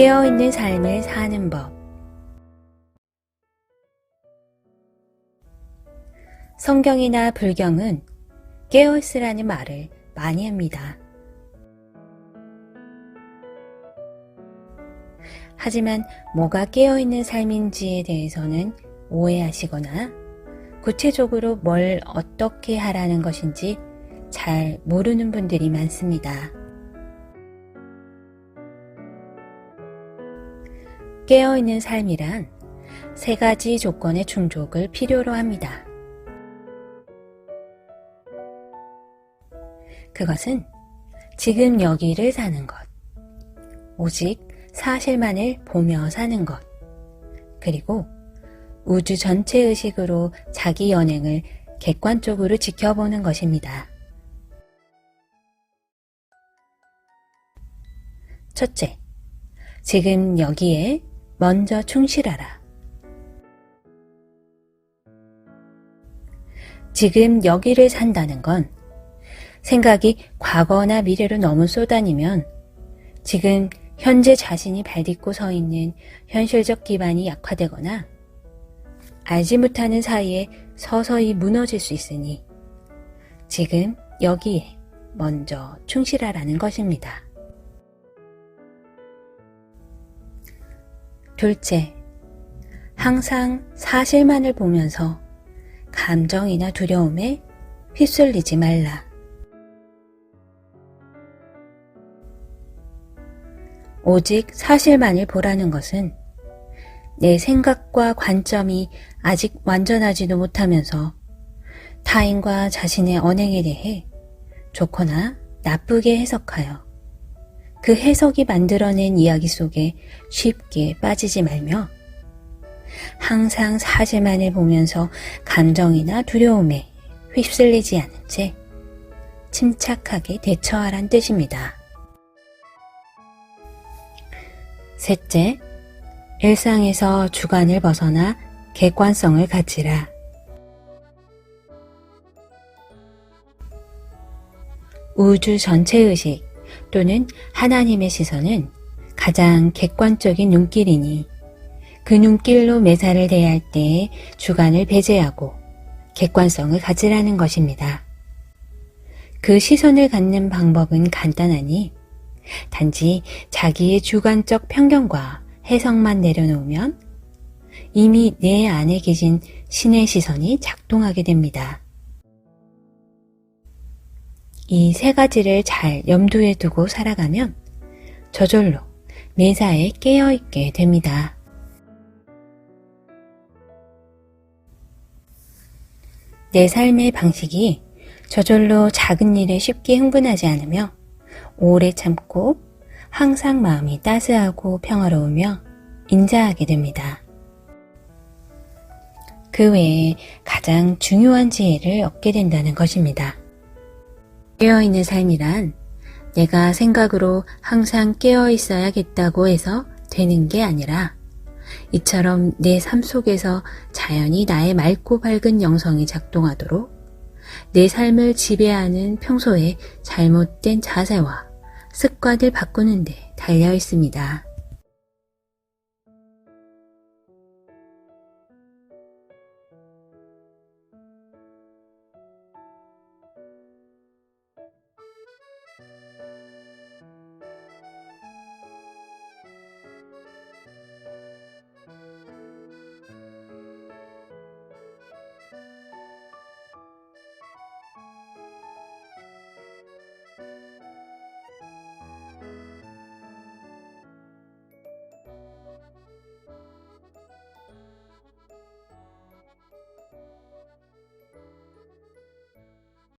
깨어있는 삶을 사는 법. 성경이나 불경은 깨어있으라는 말을 많이 합니다. 하지만 뭐가 깨어있는 삶인지에 대해서는 오해하시거나 구체적으로 뭘 어떻게 하라는 것인지 잘 모르는 분들이 많습니다. 깨어있는 삶이란 세 가지 조건의 충족을 필요로 합니다. 그것은 지금 여기를 사는 것, 오직 사실만을 보며 사는 것, 그리고 우주 전체 의식으로 자기 연행을 객관적으로 지켜보는 것입니다. 첫째, 지금 여기에 먼저 충실하라. 지금 여기를 산다는 건 생각이 과거나 미래로 너무 쏟아니면 지금 현재 자신이 발딛고 서 있는 현실적 기반이 약화되거나 알지 못하는 사이에 서서히 무너질 수 있으니 지금 여기에 먼저 충실하라는 것입니다. 둘째, 항상 사실만을 보면서 감정이나 두려움에 휩쓸리지 말라. 오직 사실만을 보라는 것은 내 생각과 관점이 아직 완전하지도 못하면서 타인과 자신의 언행에 대해 좋거나 나쁘게 해석하여 그 해석이 만들어낸 이야기 속에 쉽게 빠지지 말며 항상 사실만을 보면서 감정이나 두려움에 휩쓸리지 않은 채 침착하게 대처하란 뜻입니다. 셋째, 일상에서 주관을 벗어나 객관성을 가지라. 우주 전체 의식 또는 하나님의 시선은 가장 객관적인 눈길이니 그 눈길로 매사를 대할 때 주관을 배제하고 객관성을 가지라는 것입니다. 그 시선을 갖는 방법은 간단하니 단지 자기의 주관적 편견과 해석만 내려놓으면 이미 내 안에 계신 신의 시선이 작동하게 됩니다. 이 세 가지를 잘 염두에 두고 살아가면 저절로 매사에 깨어있게 됩니다. 내 삶의 방식이 저절로 작은 일에 쉽게 흥분하지 않으며 오래 참고 항상 마음이 따스하고 평화로우며 인자하게 됩니다. 그 외에 가장 중요한 지혜를 얻게 된다는 것입니다. 깨어있는 삶이란 내가 생각으로 항상 깨어 있어야겠다고 해서 되는 게 아니라 이처럼 내 삶 속에서 자연히 나의 맑고 밝은 영성이 작동하도록 내 삶을 지배하는 평소의 잘못된 자세와 습관을 바꾸는데 달려 있습니다.